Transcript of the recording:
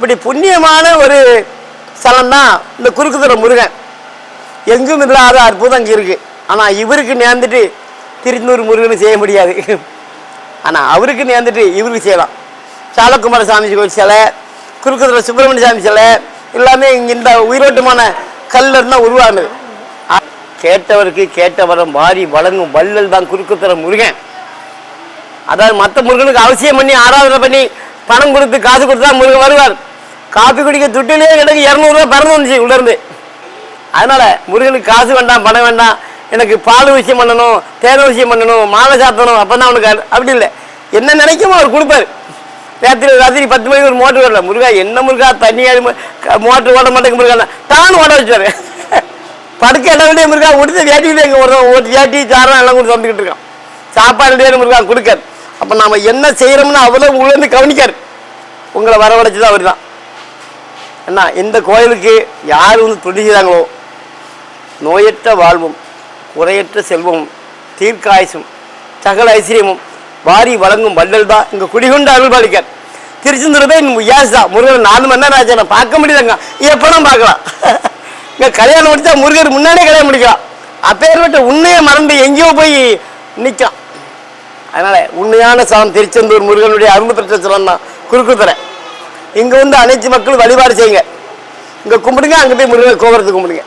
இப்படி புண்ணியமான ஒரு ஸ்தலம் தான் இந்த குறுக்குத்துறை முருகன். எங்கும் இல்லாத அற்புதம் அங்கே இருக்குது ஆனால் இவருக்கு நேர்ந்துட்டு திருச்செந்தூர் முருகன் செய்ய முடியாது. ஆனால் அவருக்கு நேர்ந்துட்டு இவருக்கு செய்யலாம். சாலக்குமார சாமி கோயில் சிலை குறுக்குத்துறை சுப்பிரமணிய சாமி சிலை எல்லாமே இங்கே இந்த உயிரோட்டமான கல்லில் இருந்தால் உருவானது. கேட்டவருக்கு கேட்டவரம் வாரி வழங்கும் வள்ளல் தான் குறுக்குத்துற முருகன். அதாவது மற்ற முருகனுக்கு அவசியம் பண்ணி ஆராதனை பண்ணி பணம் கொடுத்து காசு கொடுத்து தான் முருகன் வருவார். காப்பி குடிக்க துட்டிலே எனக்கு இரநூறுவா பறந்து வந்துச்சு உள்ளேருந்து அதனால முருகனுக்கு காசு வேண்டாம் பணம் வேண்டாம் எனக்கு பால் விஷயம் பண்ணணும் தேன விஷயம் பண்ணணும் மாலை சாத்தணும் அப்போ தான் அவனுக்கு அப்படி இல்லை. என்ன நினைக்குமோ அவர் கொடுப்பாரு. ராத்திரி ராத்திரி பத்து மணிக்கு ஒரு மோட்டர் வரல. முருகா என்ன முருகா தண்ணி மோட்டர் ஓட மாட்டேங்க முருகா. தானும் ஓட வச்சாரு படுக்க இடம் முருகா கொடுத்து வேட்டிக்கிட்டே எங்கே ஒரு ஒரு வேட்டி சாரம் எல்லாம் கொடுத்து வந்துக்கிட்டு இருக்கான். சாப்பாடு முருகா கொடுக்காரு. அப்போ நாம் என்ன செய்கிறோம்னு அவ்வளோ உள்ளேருந்து கவனிக்காரு. உங்களை வரவழைச்சது அவர் தான் அண்ணா இந்த கோயிலுக்கு யார் வந்து தொண்டு நோயற்ற வாழ்வும் குறையற்ற செல்வமும் தீர்க்காயுசும் சகல ஐஸ்வர்யமும் வாரி வழங்கும் வள்ளல் தான் இங்கே குடிகொண்டு அருள் பாலிக்கார் திருச்செந்தூர் தான் யாஸ் தான். முருகன் நாலு மணி நேரம் ஆச்சு நான் பார்க்க முடியலங்க. எப்போதான் பார்க்கலாம். இங்கே கல்யாணம் முடிச்சா முருகர் முன்னாடியே கல்யாணம் முடிக்கலாம். அப்பேற்பட்ட உண்மையை மறந்து எங்கேயோ போய் நிற்கான் அதனால் உண்மையான ஸ்தலம் திருச்செந்தூர் முருகனுடைய அருள் பெற்ற சிலம் தான் குறுக்குத்துறை இங்கே வந்து அனைத்து மக்களும் வழிபாடு செய்யுங்க. இங்கே கும்பிடுங்க அங்கே போய் முருகன் கோபுரத்தை கும்பிடுங்க.